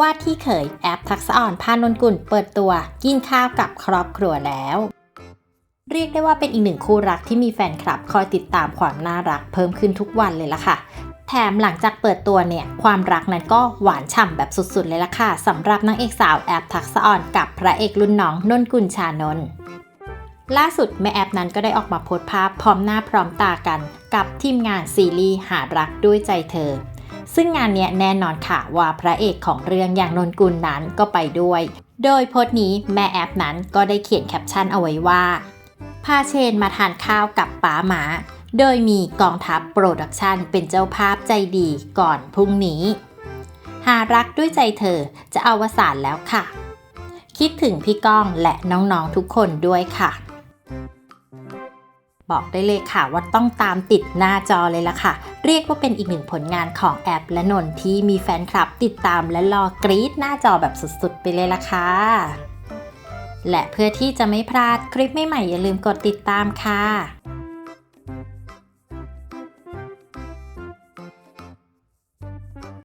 ว่าที่เขยแอปทักษะอ่อนพานนกุลเปิดตัวกินข้าวกับครอบครัวแล้ว เรียกได้ว่าเป็นอีกหนึ่งคู่รักที่มีแฟนคลับคอยติดตามความน่ารักเพิ่มขึ้นทุกวันเลยล่ะค่ะแถมหลังจากเปิดตัวเนี่ย ความรักนั้นก็หวานฉ่ำแบบสุดๆเลยล่ะค่ะสำหรับนางเอกสาวแอปทักษะอ่อนกับพระเอกรุ่นน้องนนกุลชานนท์ล่าสุดแม่แอปนั้นก็ได้ออกมาโพสต์ภาพพร้อมหน้าพร้อมตากัน กับทีมงานซีรีส์หารักด้วยใจเธอ ซึ่งงานเนี้ยแน่นอนค่ะว่าพระเอกของเรื่องอย่างนนกุลนั้นก็ไปด้วย โดยโพสต์นี้แม่แอปนั้นก็ได้เขียนแคปชั่นเอาไว้ว่าพาเชนมาทานข้าวกับป๋าหมา โดยมีกองทัพโปรดักชันเป็นเจ้าภาพใจดีก่อนพรุ่งนี้ หารักด้วยใจเธอจะอวสานแล้วค่ะ คิดถึงพี่ก้องและน้องๆทุกคนด้วยค่ะ บอกได้เลยค่ะว่าต้องตามติดหน้าจอเลยล่ะค่ะ เรียกว่าเป็นอีกหนึ่งผลงานของแอปและนนท์ที่มีแฟนคลับติดตามและรอกรี๊ดหน้าจอแบบสุดๆ ไปเลยล่ะค่ะ และเพื่อที่จะไม่พลาดคลิปใหม่ๆอย่าลืมกดติดตามค่ะ